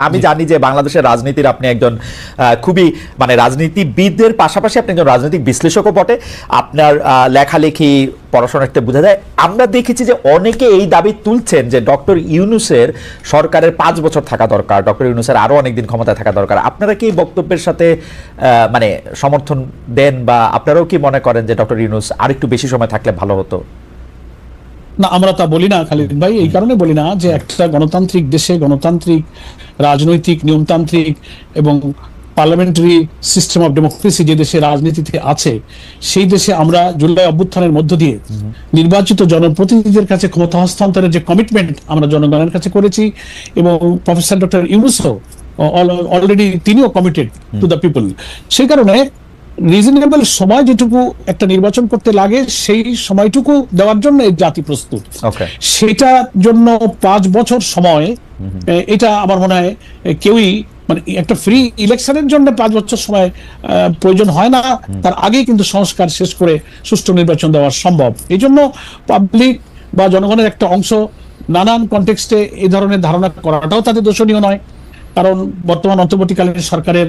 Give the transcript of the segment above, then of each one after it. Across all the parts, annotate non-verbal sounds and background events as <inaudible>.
আমি জানি যে বাংলাদেশের রাজনীতির আপনি একজন খুবই মানে রাজনীতিবিদদের পাশাপাশি আপনি একজন রাজনৈতিক বিশ্লেষকও বটে। আপনার লেখালেখি পড়াশোনাতে বোঝা যায়। আমরা দেখেছি যে অনেকে এই দাবি তুলছেন যে ডক্টর ইউনুসের সরকারের পাঁচ বছর থাকা দরকার, ডক্টর ইউনুসের আরও অনেকদিন ক্ষমতায় থাকা দরকার। আপনারা কি বক্তব্যের সাথে মানে সমর্থন দেন বা আপনারাও কি মনে করেন যে ডক্টর ইউনুস আরেকটু বেশি সময় থাকলে ভালো হতো? না, আমরা তা বলি না, খালিদ ভাই, এই কারণে বলি না যে একটা গণতান্ত্রিক দেশে গণতান্ত্রিক, রাজনৈতিক, নিয়মতান্ত্রিক এবং পার্লামেন্টারি সিস্টেম অফ ডেমোক্রেসি যে দেশে রাজনীতিতে আছে, সেই দেশে আমরা জুলাই অভ্যুত্থানের মধ্য দিয়ে নির্বাচিত জনপ্রতিনিধিদের কাছে ক্ষমতা হস্তান্তরের যে কমিটমেন্ট আমরা জনগণের কাছে করেছি এবং প্রফেসর ডক্টর ইউনুসও অলরেডি তিনিও কমিটেড টু দ্য পিপল সেই কারণে রিজনেবল সময় যেটুকু একটা নির্বাচন করতে লাগে সেই সময়টুকু দেওয়ার জন্য এই জাতি প্রস্তুত। সেটার জন্য পাঁচ বছর সময় এটা আমার মনে হয় কেউই মানে একটা ফ্রি ইলেকশনের জন্য পাঁচ বছর সময় প্রয়োজন হয় না। তার আগেই কিন্তু সংস্কার শেষ করে সুষ্ঠু নির্বাচন দেওয়া সম্ভব। এই জন্য পাবলিক বা জনগণের একটা অংশ নানান কনটেক্সটে এই ধরনের ধারণা করাটাও তাদের দোষণীয় নয়। কারণ বর্তমান অন্তর্বর্তীকালীন সরকারের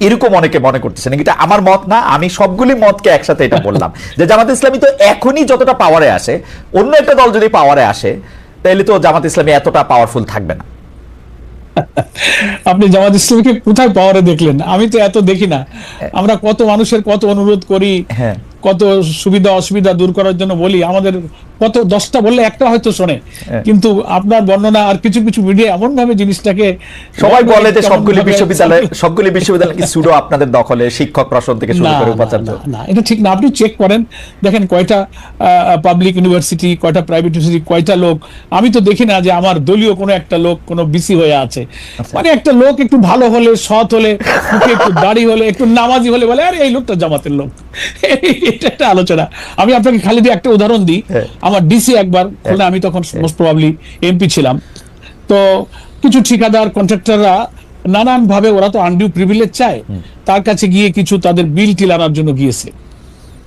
এরকম অনেকে মনে করতেছেন। এটা আমার মত না আমি সবগুলি মতকে একসাথে এটা বললাম। যে জামাত ইসলামী তো এখনই যতটা পাওয়ারে আসে অন্য একটা দল যদি পাওয়ারে আসে তাহলে তো জামাত ইসলামী এতটা পাওয়ারফুল থাকবে না। আপনি জামাত ইসলামীকে কোথায় পাওয়ারে দেখলেন? আমি তো এত দেখি না। আমরা কত মানুষের কত অনুরোধ করি হ্যাঁ। কত সুবিধা অসুবিধা দূর করার জন্য বলি আমাদের কত দশটা বললে একটা হয়তো শোনে। হ্যাঁ। কিন্তু আপনার বর্ণনা আর কিছু কিছু মিডিয়া এমন ভাবে জিনিসটাকে সবাই বলে যে সবগুলি বিশ্ববিদ্যালয় সবগুলি বিশ্ববিদ্যালয় কি সুডো আপনাদের দখলে শিক্ষক প্রশাসন থেকে শুরু করে উপাচার্য? না, এটা ঠিক না। আপনি চেক করেন। দেখেন কয়টা পাবলিক ইউনিভার্সিটি কয়টা প্রাইভেট ইউনিভার্সিটি কয়টা লোক। আমি তো দেখি না যে আমার দলীয় কোনো একটা লোক কোনো বিসি হয়ে আছে। মানে একটা লোক একটু ভালো হলে সৎ হলে মুখে একটু দাড়ি হলে একটু নামাজি হলে বলে আরে এই লোকটা জামাতের লোক। <laughs> এটা একটা আলোচনা। আমি আপনাকে খালি দিয়ে একটা উদাহরণ দিই। হ্যাঁ। আমার ডিসি একবার খুলনা আমি তখন মোস্ট প্রবাবলি এমপি ছিলাম। তো কিছু ঠিকাদার কন্ট্রাক্টররা নানান ভাবে ওরা তো আনডিউ প্রিভিলেজ চায়। তার কাছে গিয়ে কিছু তাদের বিল টিল আনার জন্য গিয়েছে।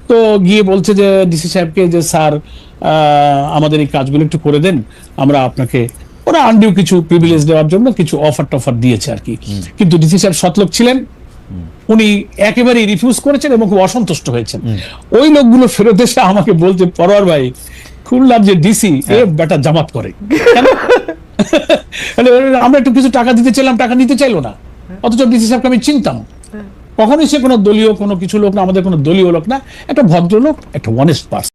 তো গিয়ে বলছে যে ডিসি সাহেবকে যে স্যার আমাদের এই কাজগুলো একটু করে দেন। আমরা আপনাকে ওরা আনডিউ কিছু প্রিভিলেজ দেওয়ার জন্য কিছু অফার টফার দিয়েছে আর কি। কিন্তু ডিসি সাহেব সতলোক ছিলেন। উনি একেবারেই রিফিউজ করেছেন এবং খুব অসন্তুষ্ট হয়েছেন। ওই লোকগুলো ফেরত এসে আমাকে বলছে পরোয়ার ভাই খুলনার যে ডিসি এ বেটা জামাত করে। মানে আমরা একটু কিছু টাকা দিতে চাইলাম টাকা নিতে চাইলো না। অথচ ডিসি সাহেবকে আমি চিনতাম। কখনোই সে কোনো দলীয় কোনো কিছু লোক না আমাদের কোনো দলীয় লোক না একটা ভদ্রলোক একটা অনেস্ট পার্সন